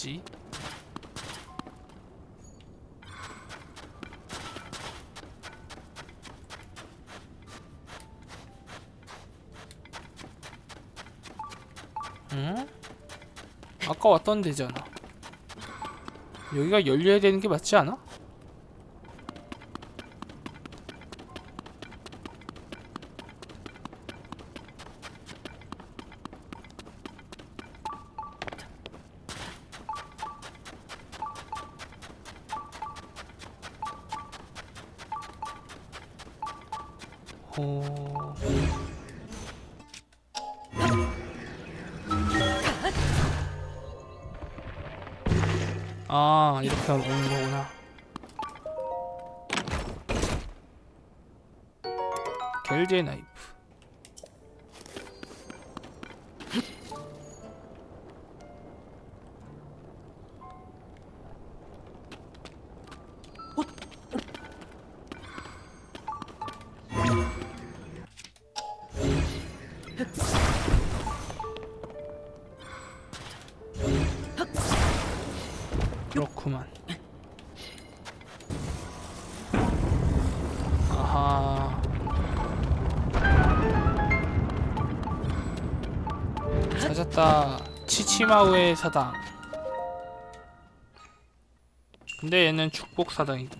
뭐지? 응? 아까 왔던 데잖아. 여기가 열려야 되는 게 맞지 않아? 어... 아 이렇게 오는 거구나. 겔제 나이 그렇구만. 아하. 찾았다. 치치마우의 사당. 근데 얘는 축복 사당이구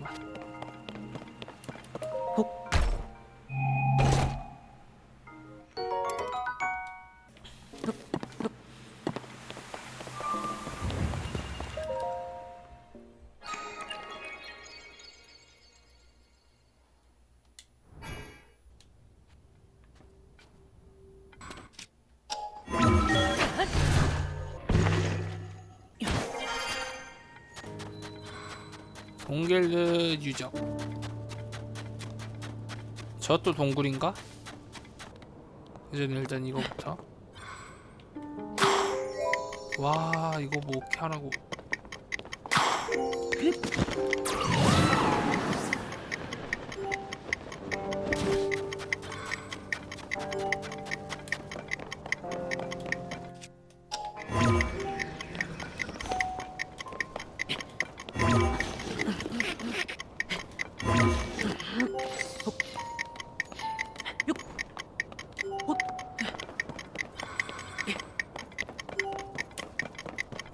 동길드 유적. 저 또 동굴인가? 이제는 일단 이거부터. 와 이거 뭐 어떻게 하라고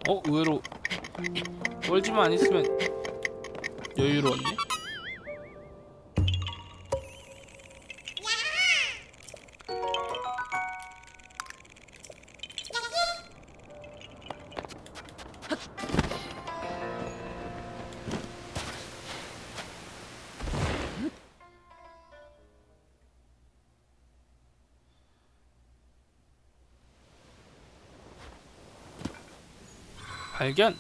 어? 의외로. 멀지만 안 있으면 여유로웠네 발견.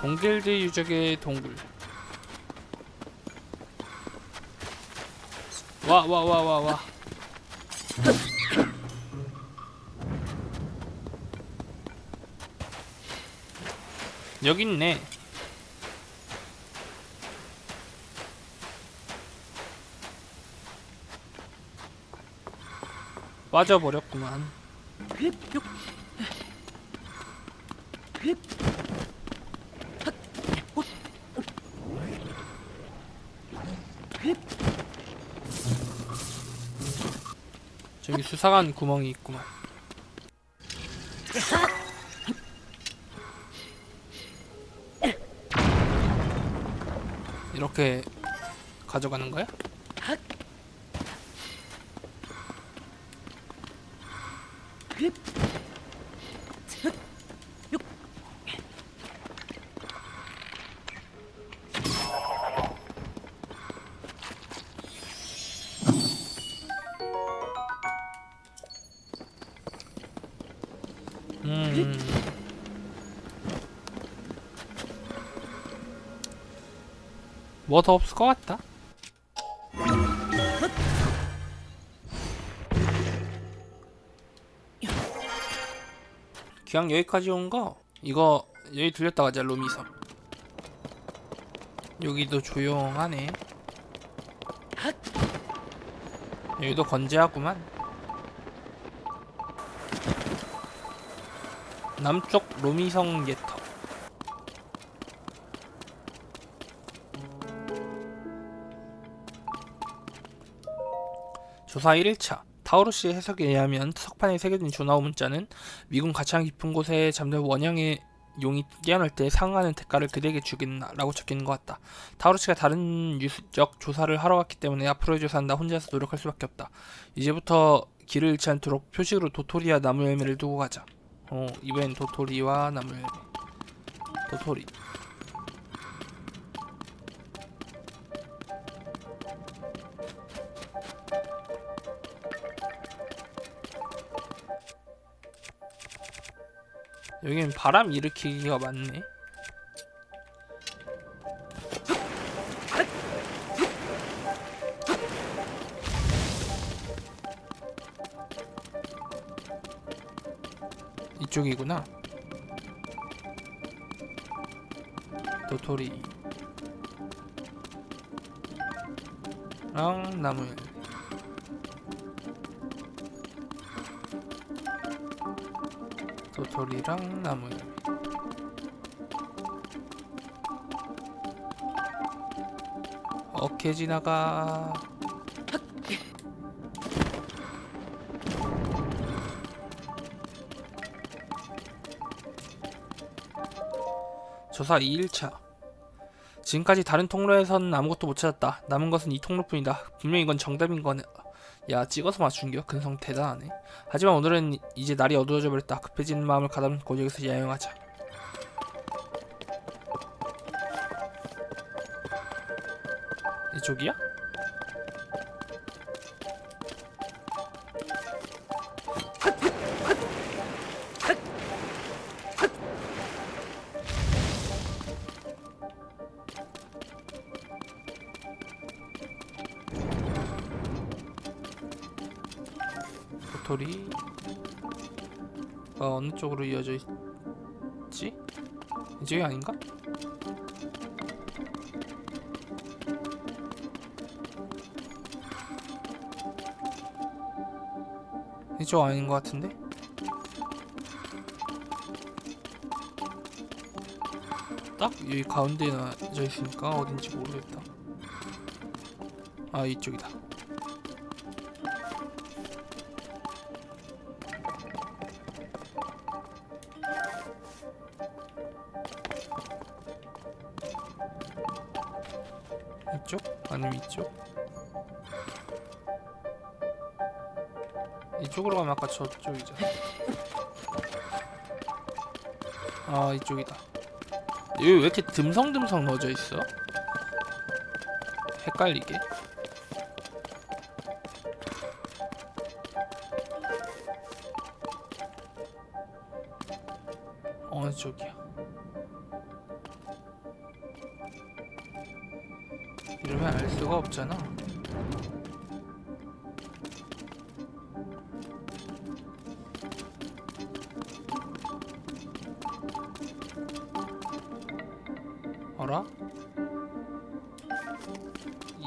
동길드 유적의 동굴. 와 와 와 와 와. 여기 있네. 빠져버렸구만 수상한 구멍이 있구만 이렇게 가져가는 거야? 뭐 더 없을 것 같다. 그냥 여기까지 온 거 이거 여기 들렸다 가자 로미섬 여기도 조용하네. 여기도 건재하구만. 남쪽 로미성 예터 조사 1일차 타우루스의 해석에 의하면 석판에 새겨진 조나우 문자는 미군 가창 깊은 곳에 잠든 원형의 용이 깨어날 때 상응하는 대가를 그대에게 주겠나라고 적혀있는 것 같다. 타우루스가 다른 유수적 조사를 하러 갔기 때문에 앞으로의 조사는 나 혼자서 노력할 수밖에 없다. 이제부터 길을 잃지 않도록 표식으로 도토리와 나무 열매를 두고 가자. 어, 이번엔 도토리와 나무 열매. 도토리. 여기는 바람 일으키기가 많네. 이쪽이구나. 도토리. 랑 나무 열 매. 도토리랑 나무 열매. 어케 지나가. 조사 2일차. 지금까지 다른 통로에선 아무것도 못 찾았다. 남은 것은 이 통로뿐이다. 분명 이건 정답인 거네. 야 찍어서 맞춘겨? 근성 대단하네. 하지만 오늘은 이제 날이 어두워져 버렸다. 급해지는 마음을 가다듬고 여기서 야영하자. 이쪽이야? 도토리 가 어느 쪽으로 이어져 있지? 이쪽이 아닌가? 이쪽 아닌 것 같은데? 딱 여기 가운데에 놔져 있으니까 어딘지 모르겠다. 아 이쪽이다. 이쪽으로 가면 아까 저쪽이죠. 아 이쪽이다. 여기 왜 이렇게 듬성듬성 넣어져 있어? 헷갈리게. 어라?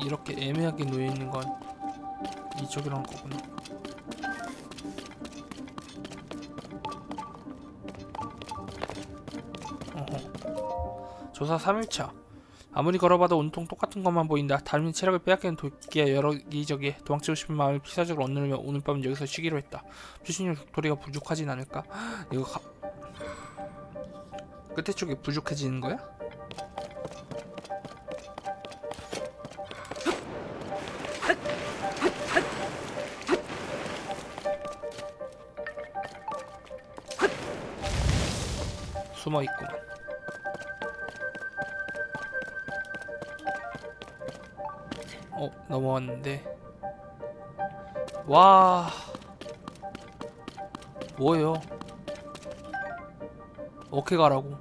이렇게 애매하게 놓여 있는 건 이쪽이란 거구나. 어허. 조사 3일차. 아무리 걸어봐도 온통 똑같은 것만 보인다. 닮은 체력을 빼앗기는 도끼야 여기저기 도망치고 싶은 마음을 피사적으로 얻누르며 오늘 밤은 여기서 쉬기로 했다. 추신력 도리가 부족하진 않을까? 이거 가... 끝에 쪽이 부족해지는 거야? 숨어 있구만. 어 넘어왔는데 와 뭐예요? 어떻게 가라고?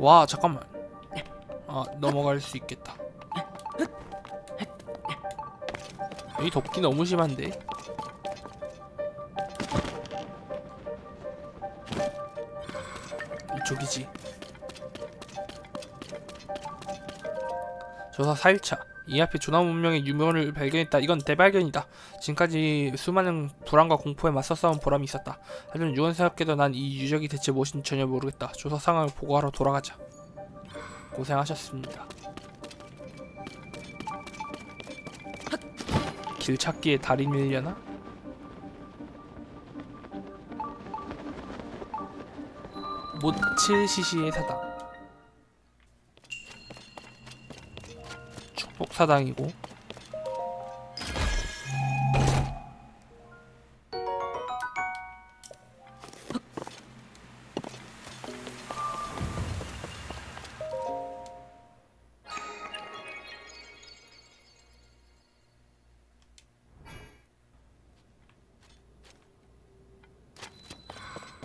와 잠깐만. 아 넘어갈 수 있겠다. 여기 덥기 너무 심한데? 이쪽이지. 조사 4일차 이 앞에 조남 문명의 유물을 발견했다. 이건 대발견이다. 지금까지 수많은 불안과 공포에 맞서 싸운 보람이 있었다. 하지만 유언스럽게도 난 이 유적이 대체 무엇인지 전혀 모르겠다. 조사 상황을 보고하러 돌아가자. 고생하셨습니다. 길 찾기에 다리 밀려나? 모츠시시의 사당 사당이고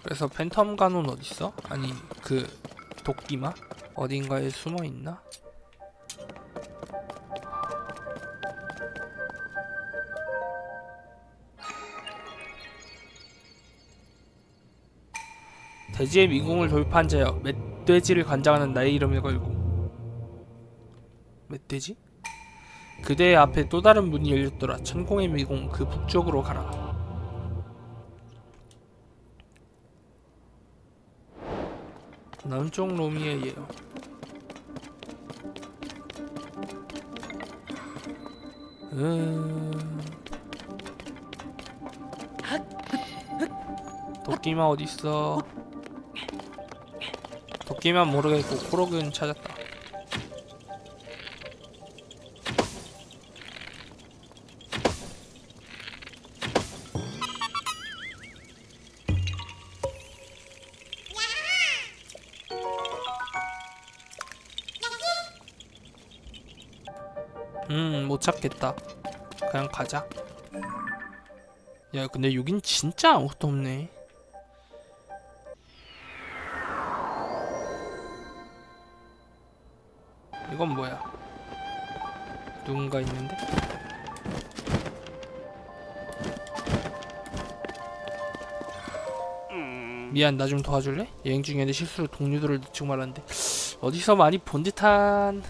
그래서 팬텀 가논 어딨어? 아니 그 도끼마? 어딘가에 숨어있나? 대지의 미궁을 돌파한 자여 멧돼지를 관장하는 나의 이름을 걸고. 멧돼지? 그대의 앞에 또 다른 문이 열렸더라. 천공의 미궁 그 북쪽으로 가라. 남쪽 로미에예요 음... 도끼만 어딨어 도끼만 모르겠고 코로근 찾았다 음, 못 찾겠다. 그냥 가자. 야, 근데 여긴 진짜 아무것도 없네. 누군가 있는데? 미안, 나 좀 도와줄래? 여행 내 실수로 동료들을 늦추고 말았는데. 어디서 많이 본 듯한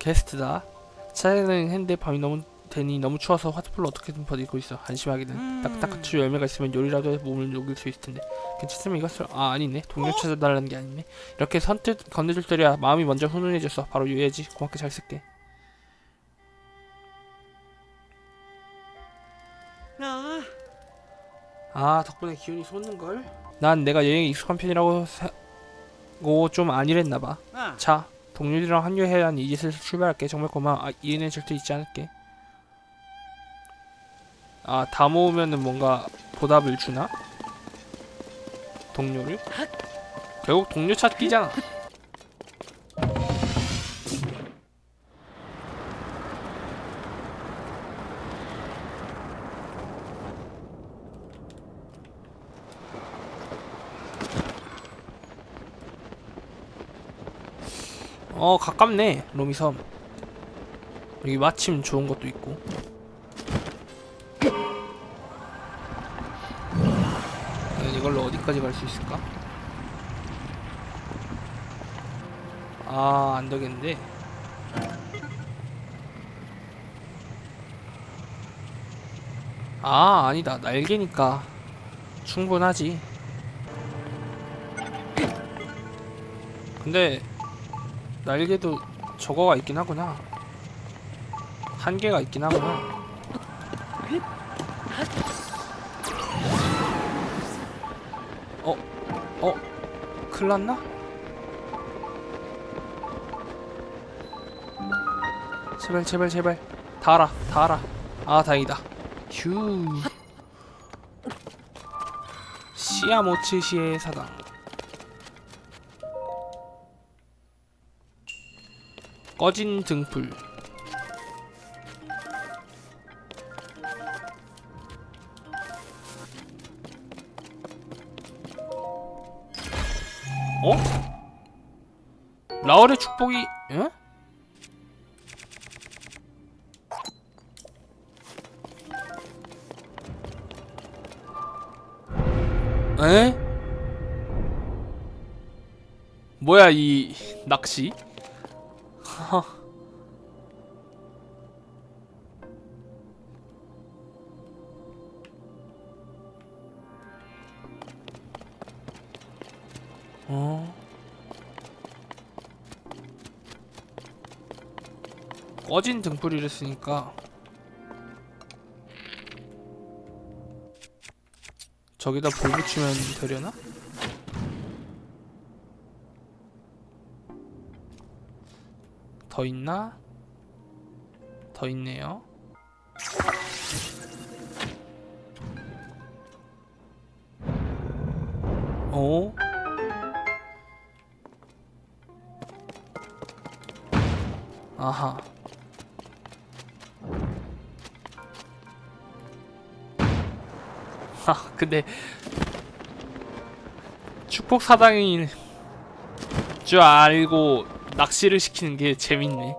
게스트다. 차에는 했는데 밤이 너무 되니 너무 추워서 화투풀로 어떻게든 버티고 있어. 한심하기는. 딱딱한 열매가 있으면 요리라도 해 몸을 녹일 수 있을 텐데. 괜찮으면 이것을 아 아니네. 동료 찾아달라는 게 아니네. 이렇게 선뜻 건네줄 때야 마음이 먼저 훈훈해졌어. 바로 유해지. 고맙게 잘 쓸게 아 덕분에 기운이 솟는걸? 난 내가 여행에 익숙한 편이라고 사 고 좀 아니랬나봐. 아, 자 동료들이랑 합류해야 하는 이 짓을 출발할게. 정말 고마워. 아, 이은혜 절대 잊지 않을게. 아 다 모으면은 뭔가 보답을 주나? 동료를? 결국 동료 찾기잖아 어 가깝네 로미섬. 여기 마침 좋은 것도 있고. 이걸로 어디까지 갈 수 있을까? 아 안되겠는데? 아 아니다. 날개니까 충분하지. 근데 날개도 저거가 있긴 하구나. 한계가 있긴 하구나. 어, 어, 큰일 났나? 제발, 제발, 제발. 다 알아, 다 알아. 아, 다행이다. 휴. 시아모츠시의 사당. 꺼진 등불 어? 라울의 축복이 에? 에? 뭐야 이 낚시 어? 꺼진 등불이를 쓰니까 저기다 불 붙이면 되려나? 더 있나? 더 있네요. 오? 아하. 하, 근데 축복 사당인 줄 알고 낚시를 시키는 게 재밌네.